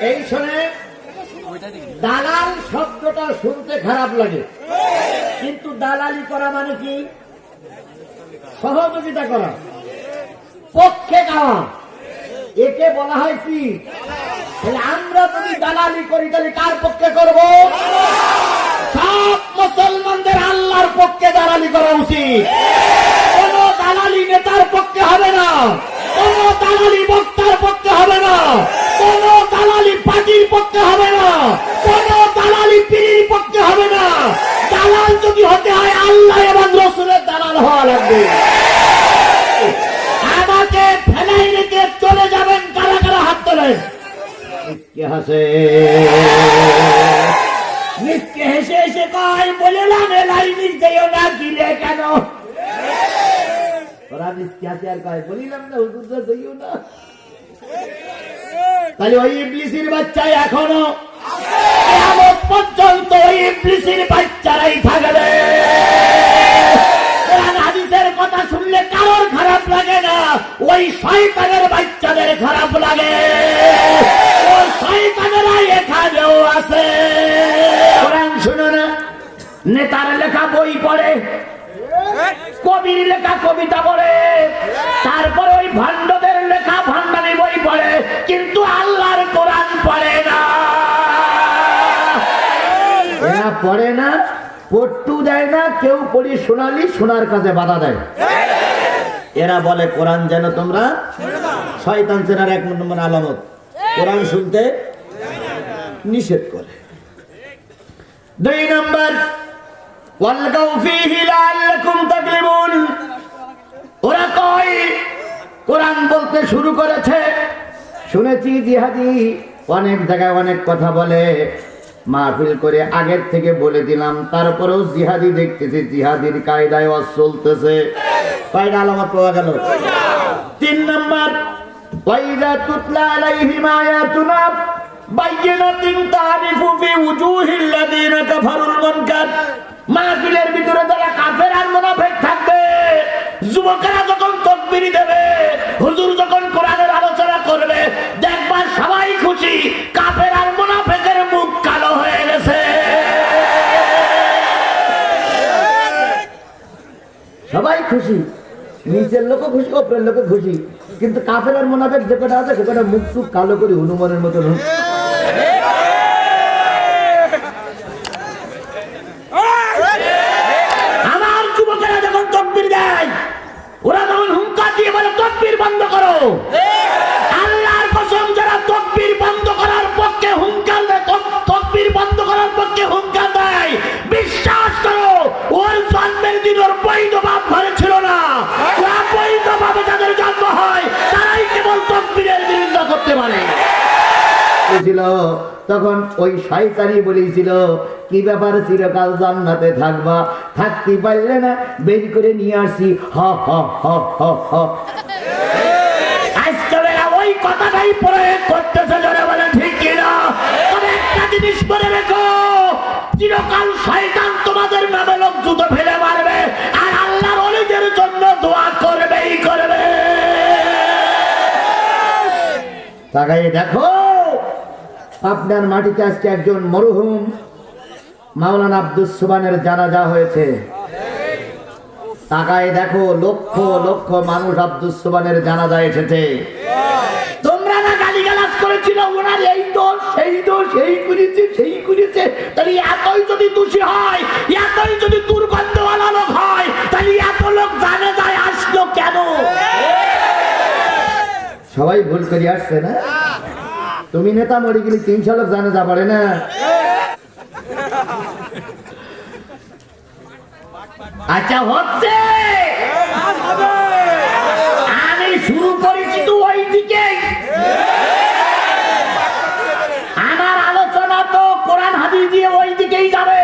এই শোনে, দালাল শব্দটা শুনতে খারাপ লাগে। কিন্তু দালালি করা মানে কি? সহযোগিতা করা। পক্ষে গাওয়া একে বলা হয় কি? আমরা যদি দালালি করি, তাহলে কার পক্ষে করব? সব মুসলমানদের আল্লাহর পক্ষে দালালি করা উচিত। কোন দালালি নেতার পক্ষে হবে না। কোন দালালি বক্তার পক্ষে হবে না। দালালি পার্টির পক্ষে হবে না। কোন দালালি পীরের পক্ষে হবে না। দালাল যদি হতে হয়, আল্লাহ এবং রসুলের দালাল হওয়া লাগবে। আমাকে ফেলাই রেখে চলে যাবেন কারা কারা হাত তোলেন মিসকে হাসে। মিসকে হেসে হেসে কয় বলিলাম এলাই যেও না, গিলে কেন? ওরা হাসে আর কয় বলিলাম না হুজুর যেও না। তাহলে ওই ইবলিসের বাচ্চা এখনও পর্যন্ত ওই ইবলিসের বাচ্চারাই থাকবে। কথা শুনলে কারোর খারাপ লাগে না, ওই শয়তানের বাচ্চাদের খারাপ লাগে। ওই শয়তানেরা এখানেও আছে। কোরআন শুনো না, নেতার লেখা বই পড়ে, কবির লেখা কবিতা পড়ে, তারপরে ওই ভান্ডদের লেখা ভান্ডানি বই পড়ে, কিন্তু আল্লাহর পড়ে না, পট্টু দেয় না, কেউ পড়ি শোনালি শোনার কাছে বাধা দেয়। এরা বলে, কোরআন যেন তোমরা? শয়তান চেনার এক নম্বর আলামত। কোরআন শুনতে নিষেধ করে। দুই নম্বর ওরা কয়, কোরআন বলতে শুরু করেছে। শুনেছি জিহাদি অনেক জায়গায় অনেক কথা বলে মাহফিল করে আগের থেকে বলে দিলাম, তারপরেও জিহাদি দেখতেছি, জিহাদির কায়দায় ওয়াজ চলতেছে। কয়টা আলামত পাওয়া গেল? তিন নম্বর ওয়াইদা তুতলা আলাইহিম আয়াতুনা বাইয়িনাতিন তারিফু ফি উজুহিল লাযিনা কাফারুল মুনকার। মাহফিলের সবাই খুশি। নিচের লোকও খুশি ওপরের লোকও খুশি। কিন্তু কাফের আর যে কটা আছে, সে কটা মুখ টুক কালো করে হনুমানের মতো আমার যুবকেরা যখন তকবির দেয়, ওরা যখন হুঙ্কার দিয়ে বলে, তকবির বন্ধ করো। আল্লাহর কসম, যারা তকবির বন্ধ করার পক্ষে হুঙ্কার দেয় তকবির বন্ধ করার পক্ষে হুঙ্কার দেয়, বিশ্বাস করো, ওর জন্মের দিন ওর বৈধ ছিল তখন ওই শয়তানি বলেছিল কি ব্যাপার চিরকাল জান্নাতে থাকবা? থাকতে পারলে না বের করে নিয়ে আসি হ হ হ হ হ। ওই কথাটাই প্রয়োগ করতেছে জোরে বলে ঠিক কিনা তবে একটা জিনিস মনে রেখো চিরকাল শয়তান তোমাদের নামে লোক জুতো ফেলে মারবে আর আল্লাহর অলিদের জন্য দোয়া করবেই করবে। তাকাই দেখো আপনার মাটিতে আজকে একজন মরহুম মাওলানা আব্দুল সুবানের জানাজা হয়েছে। তাকায় দেখো, লক্ষ লক্ষ মানুষ আব্দুল সুবানের জানাজা এসেছে। তোমরা করেছিল, ওনার এই সেই দোষ এই করেছে, সেই করেছে। তাহলে যদি হয় যদি হয়, তাহলে লোক যায় কেন? সবাই ভুল করে আসছে না? তুমি নেতা মরে গেলে তিন লোক জানে যা পারে না? আচ্ছা হচ্ছে! আমি শুরু করেছি তো ওই আমার আলোচনা তো কোরআন হাদিস দিয়ে ওই দিকেই যাবে।